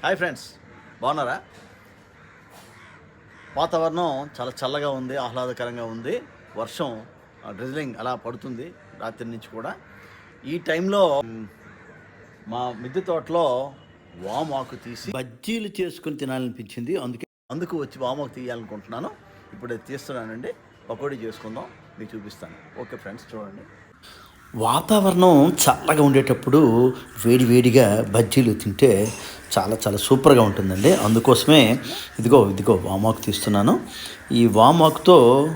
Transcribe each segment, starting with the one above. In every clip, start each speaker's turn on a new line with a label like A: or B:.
A: Hi friends బాగున్నారా? వాతావరణం చాలా చల్లగా ఉంది ఆహ్లాదకరంగా ఉంది. వర్షం డ్రిజ్లింగ్ అలా పడుతుంది రాత్రి నుంచి కూడా. ఈ టైంలో మా మిద్దె తోటలో వామాకు తీసి బజ్జీలు చేసుకుని తినాలనిపించింది. అందుకే అందుకు వచ్చి వామాకు తీయాలనుకుంటున్నాను. ఇప్పుడు తీస్తున్నానండి. పకోడీ చేసుకుందాం మీకు చూపిస్తాను. ఓకే ఫ్రెండ్స్ చూడండి. వాతావరణం చల్లగా ఉండేటప్పుడు వేడి వేడిగా బజ్జీలు తింటే చాలా చాలా సూపర్గా ఉంటుందండి. అందుకోసమే ఇదిగో ఇదిగో వామాకు తీస్తున్నాను. ఈ వామాకుతో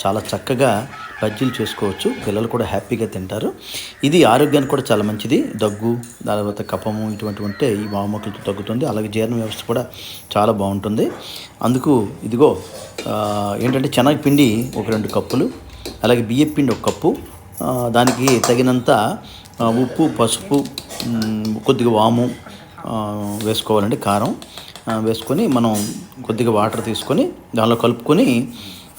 A: చాలా చక్కగా బజ్జీలు చేసుకోవచ్చు. పిల్లలు కూడా హ్యాపీగా తింటారు. ఇది ఆరోగ్యానికి కూడా చాలా మంచిది. దగ్గు తర్వాత కపము ఇటువంటి ఉంటే ఈ వామాకులతో తగ్గుతుంది. అలాగే జీర్ణ వ్యవస్థ కూడా చాలా బాగుంటుంది. అందుకు ఇదిగో ఏంటంటే శనగపిండి ఒక రెండు కప్పులు అలాగే బియ్యపిండి ఒక కప్పు దానికి తగినంత ఉప్పు పసుపు కొద్దిగా వాము వేసుకోవాలండి కారం వేసుకొని మనం కొద్దిగా వాటర్ తీసుకొని దానిలో కలుపుకొని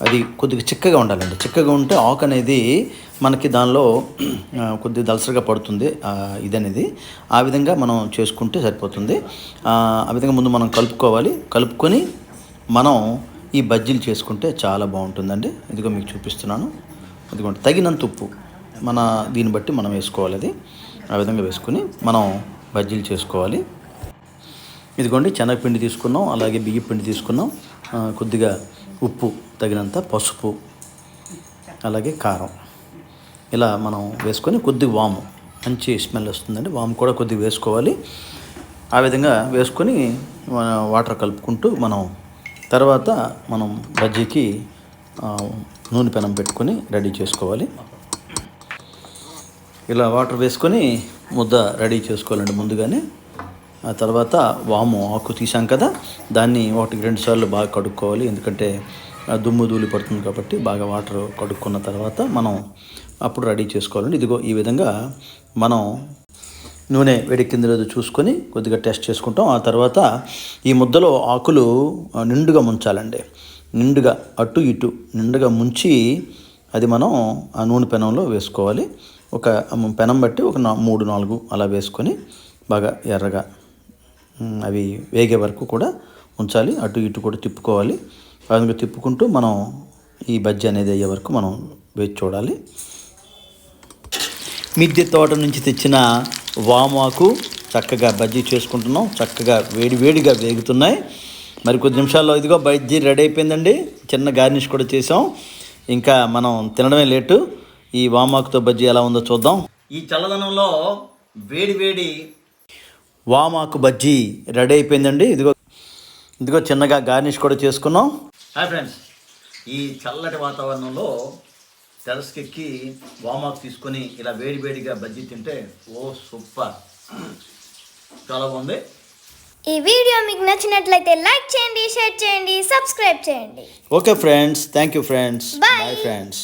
A: అది కొద్దిగా చిక్కగా ఉండాలండి. చిక్కగా ఉంటే ఆకు అనేది మనకి దానిలో కొద్ది కొద్దిగా దలసరిగా పడుతుంది ఇది అనేది ఆ విధంగా మనం చేసుకుంటే సరిపోతుంది. ఆ ఆ విధంగా ముందు మనం కలుపుకోవాలి. కలుపుకొని మనం ఈ బజ్జీలు చేసుకుంటే చాలా బాగుంటుందండి. ఇదిగో మీకు చూపిస్తున్నాను. ఇదిగోండి తగినంత ఉప్పు. మన దీన్ని బట్టి మనం వేసుకోవాలి అది. ఆ విధంగా వేసుకుని మనం బజ్జీలు చేసుకోవాలి. ఇదిగోండి శనగపిండి తీసుకున్నాం అలాగే బియ్య పిండి తీసుకున్నాం. కొద్దిగా ఉప్పు తగినంత పసుపు అలాగే కారం. ఇలా మనం వేసుకొని కొద్దిగా వాము. మంచి స్మెల్ వస్తుందండి. వాము కూడా కొద్దిగా వేసుకోవాలి. ఆ విధంగా వేసుకొని వాటర్ కలుపుకుంటూ మనం తర్వాత మనం బజ్జీకి నూనె పెనం పెట్టుకొని రెడీ చేసుకోవాలి. ఇలా వాటర్ వేసుకొని ముద్ద రెడీ చేసుకోవాలండి ముందుగానే. ఆ తర్వాత వాము ఆకు తీసాం కదా దాన్ని ఒకటికి రెండు సార్లు బాగా కడుక్కోవాలి. ఎందుకంటే దుమ్ము ధూళి పడుతుంది కాబట్టి బాగా వాటర్ కడుక్కున్న తర్వాత మనం అప్పుడు రెడీ చేసుకోవాలండి. ఇదిగో ఈ విధంగా మనం నూనె వేడెక్కింది లేదో చూసుకొని కొద్దిగా టెస్ట్ చేసుకుంటాం. ఆ తర్వాత ఈ ముద్దలో ఆకులు నిండుగా ముంచాలండి. నిండుగా అటు ఇటు నిండుగా ముంచి అది మనం ఆ నూనె పెనంలో వేసుకోవాలి. ఒక పెనం బట్టి ఒక నా- మూడు నాలుగు అలా వేసుకొని బాగా ఎర్రగా అవి వేగే వరకు కూడా ఉంచాలి. అటు ఇటు కూడా తిప్పుకోవాలి. అందుకు తిప్పుకుంటూ మనం ఈ బజ్జీ అనేది అయ్యే వరకు మనం వేచి చూడాలి. మిద్దె తోట నుంచి తెచ్చిన వామాకు చక్కగా బజ్జీ చేసుకుంటున్నాం. చక్కగా వేడి వేడిగా వేగుతున్నాయి. మరి కొద్ది నిమిషాల్లో ఇదిగో బజ్జీ రెడీ అయిపోయిందండి. చిన్న గార్నిష్ కూడా చేసాం ఇంకా మనం తినడమే లేటు. ఈ వామాకుతో బజ్జీ ఎలా ఉందో చూద్దాం. ఈ చల్లదనంలో వేడి వేడి వామాకు బజ్జీ రెడీ అయిపోయిందండి. ఇదిగో ఇదిగో చిన్నగా గార్నిష్ కూడా చేసుకున్నాం. హాయ్ ఫ్రెండ్స్ ఈ చల్లటి వాతావరణంలో టెరస్కెక్కి వామాకు తీసుకొని ఇలా వేడి వేడిగా బజ్జీ తింటే ఓ సూపర్. చాలా బాగుంది.
B: ఈ వీడియో మీకు నచ్చినట్లయితే లైక్ చేయండి షేర్ చేయండి సబ్స్క్రైబ్ చేయండి.
A: Okay friends thank you friends. Bye friends.